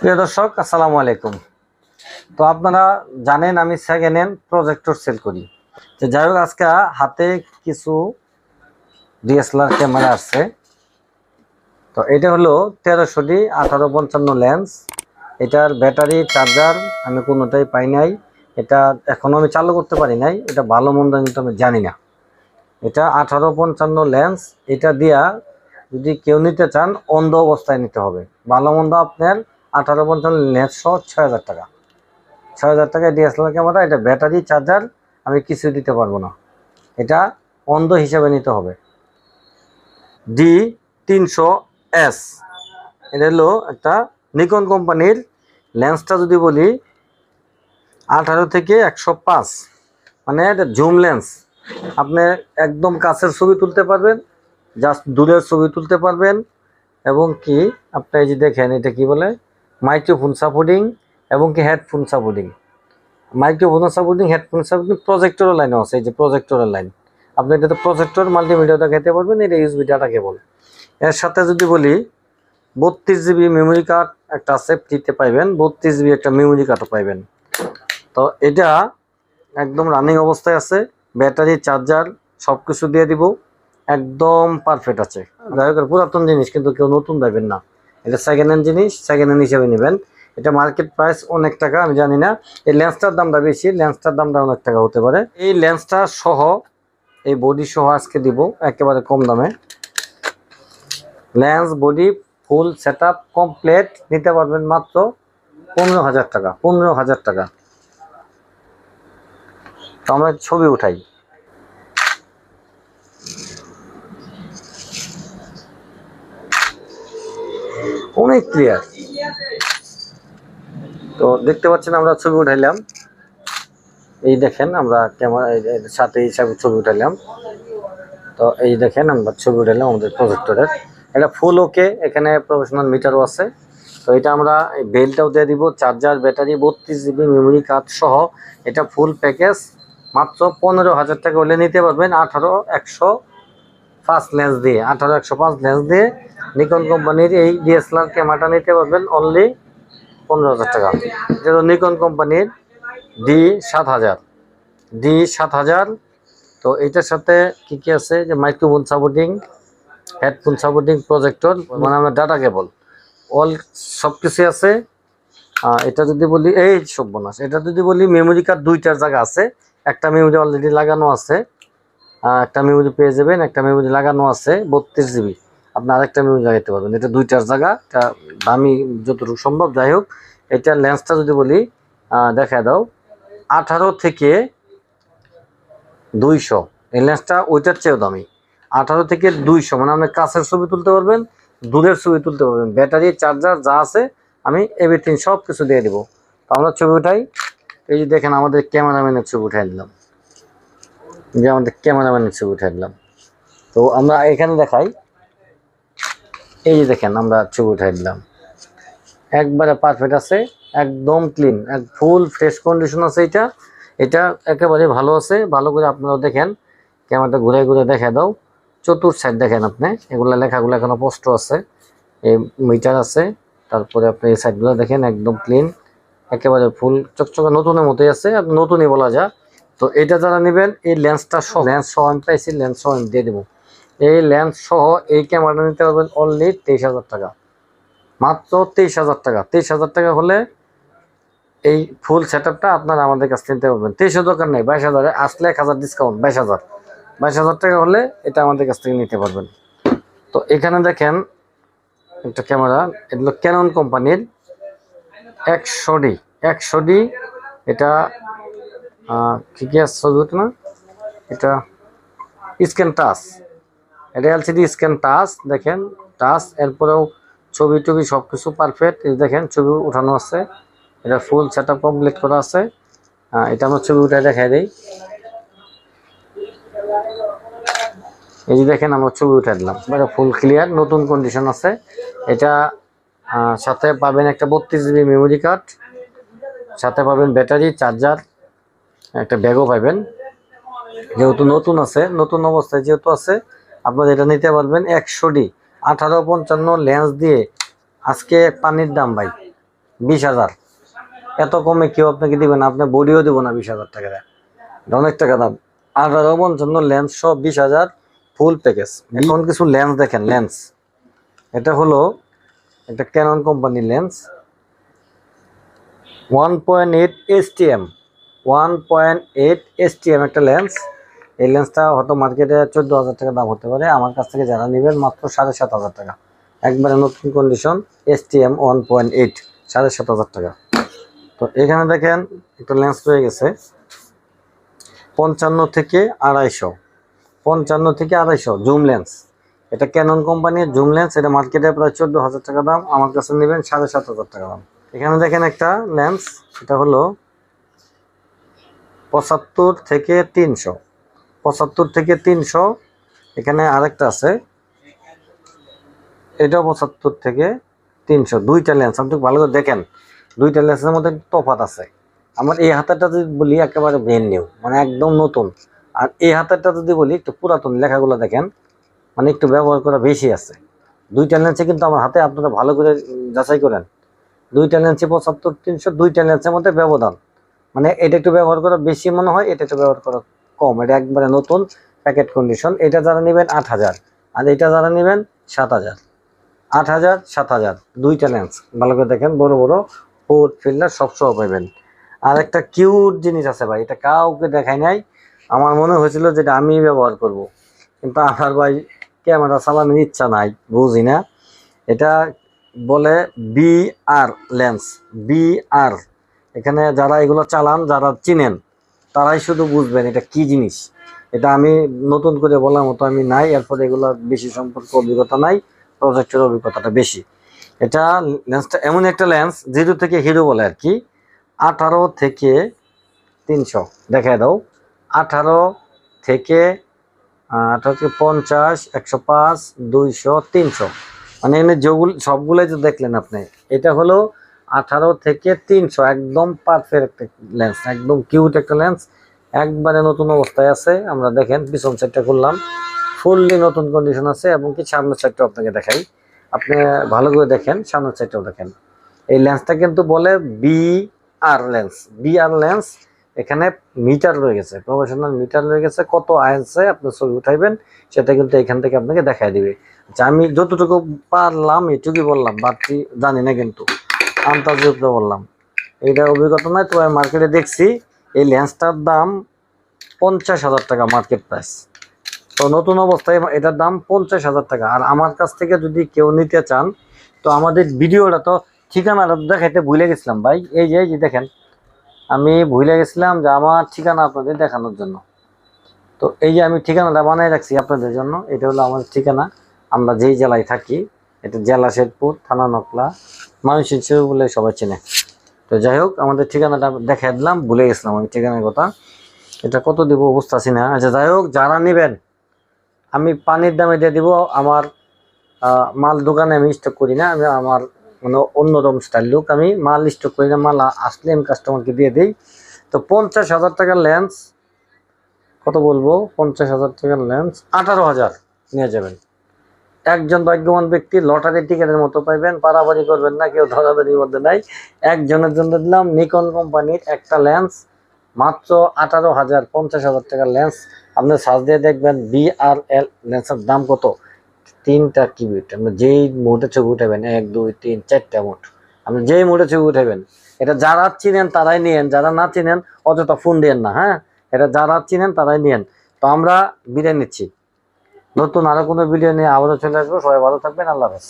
প্রিয় দর্শক, আসসালামু আলাইকুম। তো আপনারা জানেন, আমি সেকেন্ড হ্যান্ড প্রজেক্টর সেল করি। তো যাই হোক, আজকে হাতে কিছু ডিএসএলআর ক্যামেরা আসছে তো এটা হলো তেরোশো ডি আঠারো পঞ্চান্ন লেন্স এটার ব্যাটারি চার্জার আমি কোনোটাই পাই নাই। এটা এখনও আমি চালু করতে পারি নাই। এটা ভালো মন্দ কিন্তু আমি জানি না। এটা আঠারো পঞ্চান্ন লেন্স এটা দিয়া যদি কেউ নিতে চান, অন্ধ অবস্থায় নিতে হবে। ভালো মন্দ আপনার আঠারো লেন্স সহ ছয় হাজার টাকা। ছয় হাজার টাকায় ডিএসএলআর ক্যামেরা এটা ব্যাটারি চার্জার আমি কিছু দিতে পারব না। এটা অন্ধ হিসাবে নিতে হবে। ডি তিনশো এস এটা হলো একটা নিকন কোম্পানির লেন্সটা যদি বলি, আঠারো থেকে একশো পাঁচ। মানে এটা জুম লেন্স আপনি একদম কাছের ছবি তুলতে পারবেন জাস্ট দূরের ছবি তুলতে পারবেন। এবং কি, আপনি এই যে দেখেন, এটা কি বলে? মাইক্রোফোন সাপোর্টিং এবং কি headphone supporting. Microphone supporting, headphone supporting প্রজেক্টরের লাইনও আছে, এই যে প্রজেক্টরের লাইন আপনি এটাতে প্রজেক্টর মাল্টিমিডিয়া খেতে পারবেন, এটা ইউএসবি ডাটা কেবল এর সাথে যদি বলি, বত্রিশ জিবি মেমোরি কার্ড একটা ফ্রিতে পাইবেন, বত্রিশ জিবি একটা মেমোরি কার্ডও পাইবেন। তো এটা একদম রানিং অবস্থায় আছে, ব্যাটারি চার্জার সব কিছু দিয়ে দিব, একদম পারফেক্ট আছে। যাই হোক পুরাতন জিনিস, কিন্তু কেউ নতুন দেবেন না। এটা সেকেন্ড হ্যান্ড জিনিস সেকেন্ড হ্যান্ড হিসেবে নেবেন। এটা মার্কেট প্রাইস অনেক টাকা, আমি জানি না। এই লেন্সটার দামটা বেশি, লেন্সটার দামটা অনেক টাকা হতে পারে। এই লেন্সটা সহ, এই বডি সহ আজকে দিব, একেবারে কম দামে। Lens body full set complete নিতে পারবেন মাত্র পনেরো হাজার টাকা, পনেরো হাজার টাকা। তো আমরা ছবি উঠাই। অনেক ক্লিয়ার তো দেখতে পাচ্ছেন আমরা ছবি উঠাইলাম। এই দেখেন আমরা ক্যামেরা সাথে হিসাবে ছবি উঠাইলাম। তো এই দেখেন আমরা ছবি উঠাইলাম আমাদের প্রজেক্টরের এটা ফুল ওকে এখানে প্রফেশনাল মিটারও আছে। তো এটা আমরা বেলটাও দিয়ে দিব চার্জার ব্যাটারি বত্রিশ জিবি মেমোরি কার্ড সহ এটা ফুল প্যাকেজ মাত্র পনেরো হাজার টাকা হলে নিতে পারবেন, আঠারো, একশো পাঁচ লেন্স দিয়ে, আঠারো একশো পাঁচ লেন্স দিয়ে নিকন কোম্পানির এই ডিএসএলআর ক্যামেরাটা নিতে পারবেন অনলি পনেরো হাজার টাকা। যেটা নিকন কোম্পানির ডি সাত হাজার। ডি সাত হাজার, তো এটার সাথে কি কি আছে? যে microphone supporting headphone supporting projector মানে আমার ডাটা কেবল অল সব কিছুই আছে এটা যদি বলি, এই সব্যনাশ, এটা যদি বলি মেমোরি কার্ড দুইটার জায়গা আছে। একটা মেমোরি অলরেডি লাগানো আছে। একটা মেমোরি পেয়ে যাবেন, একটা মেমোরি লাগানো আছে, বত্রিশ জিবি আপনি আরেকটা মেমোরি লাগাইতে পারবেন। এটা দুইটার জায়গা, এটা দামি যতটুকু সম্ভব। যাই হোক, এটা লেন্সটা যদি বলি দেখা দাও। আঠারো থেকে দুইশো। এই লেন্সটা ওইটার চেয়েও দামি। আঠারো থেকে দুইশো মানে আপনি কাছের ছবি তুলতে পারবেন, দূরের ছবি তুলতে পারবেন। ব্যাটারি চার্জার যা আছে, আমি এভরিথিং সব কিছু দিয়ে দেবো। তো আমরা ছবি উঠাই। এই যে দেখেন, আমাদের ক্যামেরাম্যানের ছবি উঠাই দিলাম। যে আমাদের ক্যামেরাম্যানের ছবি উঠাই দিলাম তো আমরা এখানে দেখাই। এই যে দেখেন, আমরা ছবি উঠাই দিলাম। একবারে পারফেক্ট আছে, একদম ক্লিন এক ফুল ফ্রেশ কন্ডিশন আছে এটা। এটা একেবারে ভালো আছে, ভালো করে আপনারা দেখেন। ক্যামেরাটা ঘুরে ঘুরে দেখা দাও। চতুর সাইড দেখেন আপনি, এগুলা লেখাগুলো এখনও স্পষ্ট আছে। এই মিটার আছে, তারপরে আপনি এই সাইডগুলো দেখেন, একদম ক্লিন একেবারে ফুল চকচকে নতুনের মতোই আছে নতুনই বলা যায়। তো এটা যারা নেবেন, এই লেন্সটা সহ লেন্স সহ আমি পাইছি লেন্স সহ দিয়ে দেবো। এই লেন্স সহ এই ক্যামেরাটা নিতে পারবেন অনলি তেইশ হাজার টাকা। মাত্র তেইশ হাজার টাকা। তেইশ হাজার টাকা হলে এই ফুল সেট আপটা আপনারা আমাদের কাছ নিতে পারবেন। তেইশ দরকার নেই, বাইশ হাজারে। আসলে এক হাজার ডিসকাউন্ট বাইশ হাজার। বাইশ হাজার টাকা হলে এটা আমাদের কাছ থেকে নিতে পারবেন। তো এখানে দেখেন একটা ক্যামেরা এগুলো ক্যানন কোম্পানির একশো ডি। একশো ডি, এটা আছে, ছবি ওঠে না? এটা স্ক্যান টাচ এটা এলসিডি স্ক্যান টাচ দেখেন টাচ এরপরেও ছবি টবি সব কিছু পারফেক্ট দেখেন, ছবি উঠানো আছে। এটা ফুল সেট আপ কমপ্লিট করা আছে। এটা আমরা ছবি উঠে দেখাই দিই। এই যে দেখেন, আমরা ছবি উঠে দিলাম। এটা ফুল ক্লিয়ার নতুন কন্ডিশন আছে। এটা সাথে পাবেন একটা বত্রিশ জিবি মেমোরি কার্ড সাথে পাবেন ব্যাটারি চার্জার একটা ব্যাগও পাবেন যেহেতু নতুন আছে, নতুন অবস্থায় যেহেতু আছে, আপনারা এটা নিতে পারবেন একশো ডি। আঠারো পঞ্চান্ন লেন্স দিয়ে আজকে পানির দাম ভাই, বিশ হাজার। এত কমে কেউ আপনাকে দিবেন আপনি বডিও দিব না বিশ হাজার টাকা অনেক টাকা দাম। আঠারো পঞ্চান্ন লেন্স সব বিশ হাজার ফুল প্যাকেজ। এখন কিছু লেন্স দেখেন, লেন্স। এটা হলো একটা ক্যানন কোম্পানির lens. One point eight S one point eight S T M একটা লেন্স। এই লেন্সটা হয়তো মার্কেটে চোদ্দ হাজার টাকা দাম হতে পারে। আমার কাছ থেকে যারা নেবেন মাত্র সাড়ে সাত হাজার টাকা। একবারে নতুন condition S T M one point eight, সাড়ে সাত হাজার টাকা। তো এখানে দেখেন একটা লেন্স রয়ে গেছে। পঞ্চান্ন থেকে আড়াইশো। পঞ্চান্ন থেকে আড়াইশো, জুম লেন্স। এটা ক্যানন কোম্পানির জুম লেন্স। এটা মার্কেটে প্রায় চোদ্দ হাজার টাকা দাম। আমার কাছে নেবেন সাড়ে সাত হাজার টাকা দাম। এখানে দেখেন একটা লেন্স। এটা হলো পঁচাত্তর থেকে তিনশো। পঁচাত্তর থেকে তিনশো, এখানে আরেকটা আছে। এটাও পঁচাত্তর থেকে তিনশো। দুইটা লেন্স আপনি ভালো করে দেখেন। দুইটা লেন্সের মধ্যে তফাৎ আছে। আমার এই হাতারটা যদি বলি, একেবারে ব্রেন নিউ মানে একদম নতুন। আর এই হাতারটা যদি বলি, একটু পুরাতন লেখাগুলো দেখেন মানে একটু ব্যবহার করা বেশি আছে। দুইটা লেন্সে কিন্তু আমার হাতে আপনারা ভালো করে যাচাই করেন। দুইটা লেন্সে পঁচাত্তর, তিনশো, দুইটা লেন্সের মধ্যে ব্যবধান। মানে এটা একটু ব্যবহার করা, বেশি মনে হয় এটা একটু ব্যবহার করা কম। এটা একবারে নতুন প্যাকেট কন্ডিশন এটা যারা নেবেন আট হাজার, আর এটা যারা নেবেন সাত হাজার। আট হাজার, সাত হাজার, দুইটা লেন্স ভালো করে দেখেন, বড় বড় ফোর ফিল্ডার সব সহ পাবেন। আর একটা কিউট জিনিস আছে ভাই, এটা কাউকে দেখাই নাই। আমার মনে হয়েছিল যেটা আমি ব্যবহার করব। কিন্তু আমার ভাই ক্যামেরা চালানোর ইচ্ছা নাই, বুঝি না। এটা বলে B R lens B R এখানে যারা এগুলো চালান, যারা চিনেন, তারাই শুধু বুঝবেন এটা কি জিনিস। এটা আমি নতুন করে বলার মতো আমি নাই, এরপরে এগুলো বেশি সম্পর্কে অভিজ্ঞতা নাই প্রজেক্টের অভিজ্ঞতাটা বেশি। এটা লেন্সটা এমন একটা লেন্স জিরো থেকে হিরো বলে আর কি, আঠারো থেকে তিনশো, দেখায় দাও। আঠারো থেকে আঠারো থেকে পঞ্চাশ, একশো পাঁচ, দুইশো, তিনশো। মানে এখানে যেগুলো, সবগুলোই তো দেখলেন আপনি। এটা হলো আঠারো থেকে তিনশো, একদম পারফেক্ট লেন্স একদম কিউট একটা লেন্স একবারে নতুন অবস্থায় আছে, আমরা দেখেন, পিছন সাইডটা করলাম ফুললি নতুন কন্ডিশন আছে এবং কি সামনের সাইডটাও আপনাকে দেখাই। আপনি ভালো করে দেখেন, সামনের সাইডটাও দেখেন। এই লেন্সটা কিন্তু বলে B R lens B R lens এখানে মিটার রয়ে গেছে প্রফেশনাল মিটার রয়ে গেছে। কত আইএনসে আপনি ছবি উঠাইবেন, সেটা কিন্তু এখান থেকে আপনাকে দেখাই দিবে। আচ্ছা আমি যতটুকু পারলাম, এটুকুই বললাম, বাড়তি জানি না কিন্তু। আন্তাজে বললাম। এইটা অভিজ্ঞতা নয় তো আমি মার্কেটে দেখছি, এই লেন্সটার দাম পঞ্চাশ হাজার টাকা মার্কেট প্রাইস তো নতুন অবস্থায় এটার দাম পঞ্চাশ হাজার টাকা। আর আমার কাছ থেকে যদি কেউ নিতে চান, তো আমাদের ভিডিওটা তো ঠিকানাটা দেখাইতে ভুলে গেছিলাম ভাই। এই যে এই যে দেখেন, আমি ভুলে গেছিলাম যে আমার ঠিকানা আপনাদের দেখানোর জন্য। তো এই যে আমি ঠিকানাটা বানিয়ে রাখছি আপনাদের জন্য, এটা হলো আমাদের ঠিকানা। আমরা যেই জেলায় থাকি এটা জেলা শেরপুর, থানা নকলা। মানুষের ছেলে বলে সবাই চেনে। তো যাই হোক, আমাদের ঠিকানাটা দেখাই দিলাম, ভুলে গেছিলাম আমি ঠিকানার কথা। এটা কত দিব অবস্থা আছি না? আচ্ছা যাই হোক, যারা নেবেন, আমি পানির দামে দিয়ে দিব। আমার মাল দোকানে আমি স্টক করি না, আমি আমার মানে অন্যরকম স্টাইল লুক আমি মাল স্টক করি না, মাল আসলে আমি কাস্টমারকে দিয়ে দিই। তো পঞ্চাশ হাজার টাকার লেন্স কত বলব? পঞ্চাশ হাজার টাকার লেন্স আঠারো হাজার নিয়ে যাবেন। একজন ভাগ্যবান ব্যক্তি লটারি টিকেটের মতো পাইবেন পারাপারি করবেন না, কেউ ধরাধরির মধ্যে নাই। একজনের জন্য দিলাম নিকন কোম্পানির একটা লেন্স, মাত্র আঠারো হাজার পঞ্চাশ হাজার টাকার লেন্স। আপনি সার্চ দিয়ে দেখবেন বি আর এল লেন্সের দাম কত? তিনটা কিউবিট। আপনি যেই মোটে ছবি উঠাবেন, এক, দুই, তিন, চারটা মোট আপনি যেই মোটে ছবি উঠাবেন, এটা যারা চিনেন তারাই নিয়েন, যারা না চিনেন অযথা ফোন দিয়েন না হ্যাঁ? এটা যারা চিনেন তারাই নিয়েন। তো আমরা বিদায় নিচ্ছি। নতুন আরও কোনো ভিডিও নিয়ে আবারও চলে আসব। সবাই ভালো থাকবেন আল্লাহ হাফেজ।